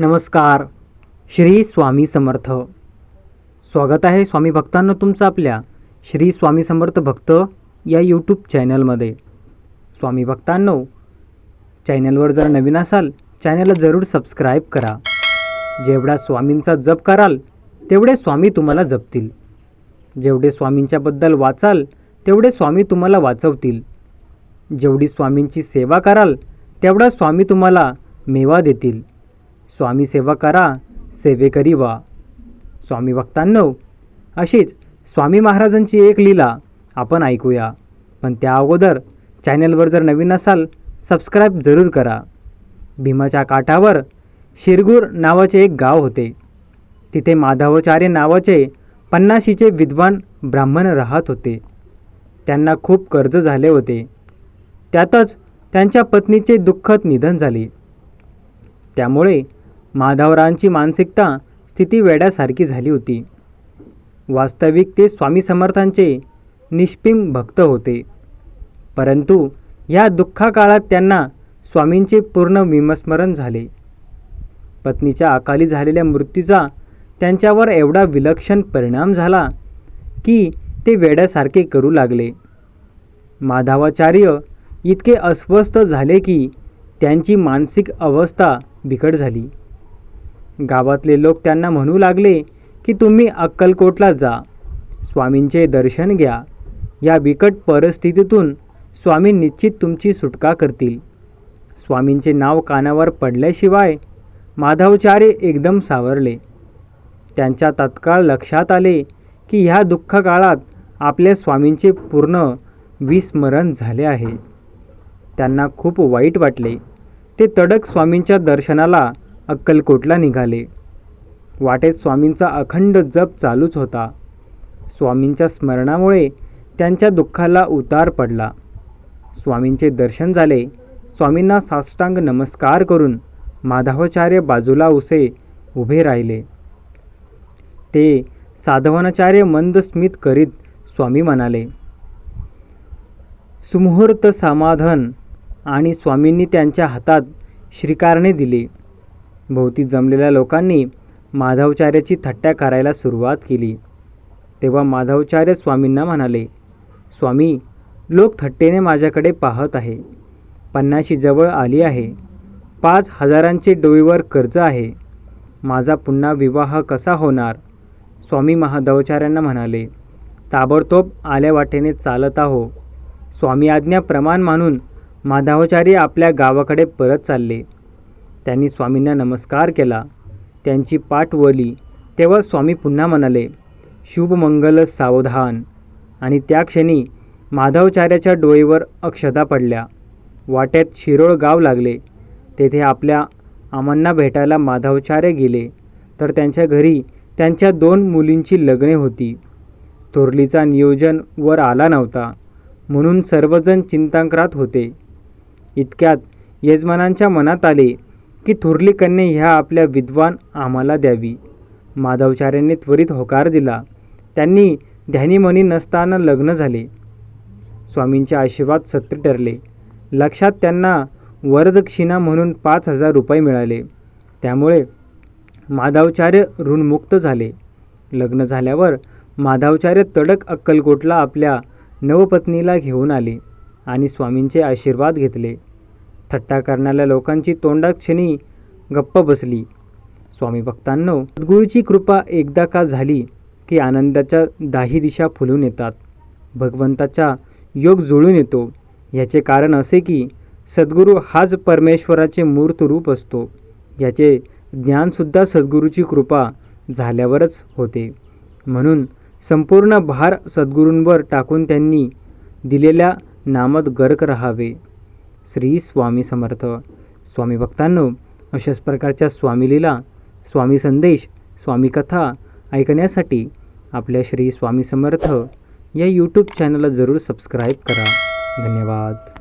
नमस्कार श्री स्वामी समर्थ. स्वागत आहे स्वामी भक्तांनो तुमचं आपल्या श्री स्वामी समर्थ भक्त या यूट्यूब चॅनलमध्ये स्वामी भक्तांनो चॅनलवर जर नवीन असाल चॅनलला जरूर सबस्क्राईब करा. जेवढा स्वामींचा जप कराल तेवढे स्वामी तुम्हाला जपतील. जेवढे स्वामींच्याबद्दल वाचाल तेवढे स्वामी तुम्हाला वाचवतील. जेवढी स्वामींची सेवा कराल तेवढा स्वामी तुम्हाला मेवा देतील. स्वामी सेवा करा सेवेकरी वा स्वामी भक्तांनो अशीच स्वामी महाराजांची एक लीला आपण ऐकूया. पण त्या अगोदर चॅनलवर जर नवीन असाल सबस्क्राईब जरूर करा. भीमाच्या काठावर शिरगूर नावाचे एक गाव होते. तिथे माधवाचार्य नावाचे पन्नाशीचे विद्वान ब्राह्मण राहत होते. त्यांना खूप कर्ज झाले होते. त्यातच त्यांच्या पत्नीचे दुःखद निधन झाले. त्यामुळे माधवरावांची मानसिकता स्थिती वेड्यासारखी झाली होती. वास्तविक ते स्वामी समर्थांचे निष्पिम भक्त होते. परंतु ह्या दुःखा काळात त्यांना स्वामींचे पूर्ण विमस्मरण झाले. पत्नीच्या अकाली झालेल्या मृत्यूचा त्यांच्यावर एवढा विलक्षण परिणाम झाला की ते वेड्यासारखे करू लागले. माधवाचार्य इतके अस्वस्थ झाले की त्यांची मानसिक अवस्था बिकट झाली. गावातले लोक त्यांना म्हणू लागले की तुम्ही अक्कलकोटला जा. स्वामींचे दर्शन घ्या. या बिकट परिस्थितीतून स्वामी निश्चित तुमची सुटका करतील. स्वामींचे नाव कानावर पडल्याशिवाय माधवचार्य एकदम सावरले. त्यांच्या तत्काळ लक्षात आले की ह्या दुःख काळात आपल्या स्वामींचे पूर्ण विस्मरण झाले आहे. त्यांना खूप वाईट वाटले. ते तडक स्वामींच्या दर्शनाला अक्कलकोटला निघाले. वाटेत स्वामींचा अखंड जप चालूच होता. स्वामींच्या स्मरणामुळे त्यांच्या दुःखाला उतार पडला. स्वामींचे दर्शन झाले. स्वामींना साष्टांग नमस्कार करून माधवाचार्य बाजूला उसे उभे राहिले. ते साधवनाचार्य मंद स्मित करीत स्वामी म्हणाले सुमुहूर्त समाधान आणि स्वामींनी त्यांच्या हातात श्रीकारणे दिली. भोवती जमलेल्या लोकांनी माधवचार्याची थट्ट्या करायला सुरुवात केली. तेव्हा माधवचार्य स्वामींना म्हणाले स्वामी लोक थट्टेने माझ्याकडे पाहत आहे. पन्नाशी जवळ आली आहे. पाच हजारांचे डोईवर कर्ज आहे. माझा पुन्हा विवाह कसा होणार? स्वामी महादवचार्यांना म्हणाले ताबडतोब आल्या वाटेने चालत आहो. स्वामी आज्ञा प्रमाण मानून माधवाचार्य आपल्या गावाकडे परत चालले. त्यांनी स्वामींना नमस्कार केला. त्यांची पाठ वळली. तेव्हा स्वामी पुन्हा म्हणाले शुभमंगल सावधान. आणि त्या क्षणी माधवचार्याच्या डोळीवर अक्षता पडल्या. वाट्यात शिरोळ गाव लागले. तेथे आपल्या आमांना भेटायला माधवचार्य गेले. तर त्यांच्या घरी त्यांच्या दोन मुलींची लग्ने होती. थोरलीचा नियोजन वर आला नव्हता. म्हणून सर्वजण चिंतांक्रात होते. इतक्यात यजमानांच्या मनात आले की थोरली कन्या ह्या आपल्या विद्वान आम्हाला द्यावी. माधवचार्यांनी त्वरित होकार दिला. त्यांनी ध्यानीमनी नसताना लग्न झाले. स्वामींचे आशीर्वाद सत्य ठरले. लक्षात त्यांना वरदक्षिणा म्हणून पाच हजार रुपये मिळाले. त्यामुळे माधवचार्य ऋणमुक्त झाले. लग्न झाल्यावर माधवचार्य तडक अक्कलकोटला आपल्या नवपत्नीला घेऊन आले आणि स्वामींचे आशीर्वाद घेतले. थट्टा करणाऱ्या लोकांची तोंडाक्षणी गप्प बसली. स्वामी भक्तांनो सद्गुरूची कृपा एकदा का झाली की आनंदाच्या दाही दिशा फुलून येतात भगवंताचा योग जुळून येतो. याचे कारण असे की सद्गुरू हाच परमेश्वराचे मूर्त रूप असतो. याचे ज्ञानसुद्धा सद्गुरूची कृपा झाल्यावरच होते. म्हणून संपूर्ण भार सद्गुरूंवर टाकून त्यांनी दिलेल्या नामात गर्क राहावे. श्री स्वामी समर्थ. स्वामी भक्तांनो अशाच प्रकारच्या स्वामीलीला स्वामी संदेश स्वामी कथा ऐकण्यासाठी आपल्या श्री स्वामी समर्थ या यूट्यूब चॅनलला जरूर सबस्क्राईब करा. धन्यवाद.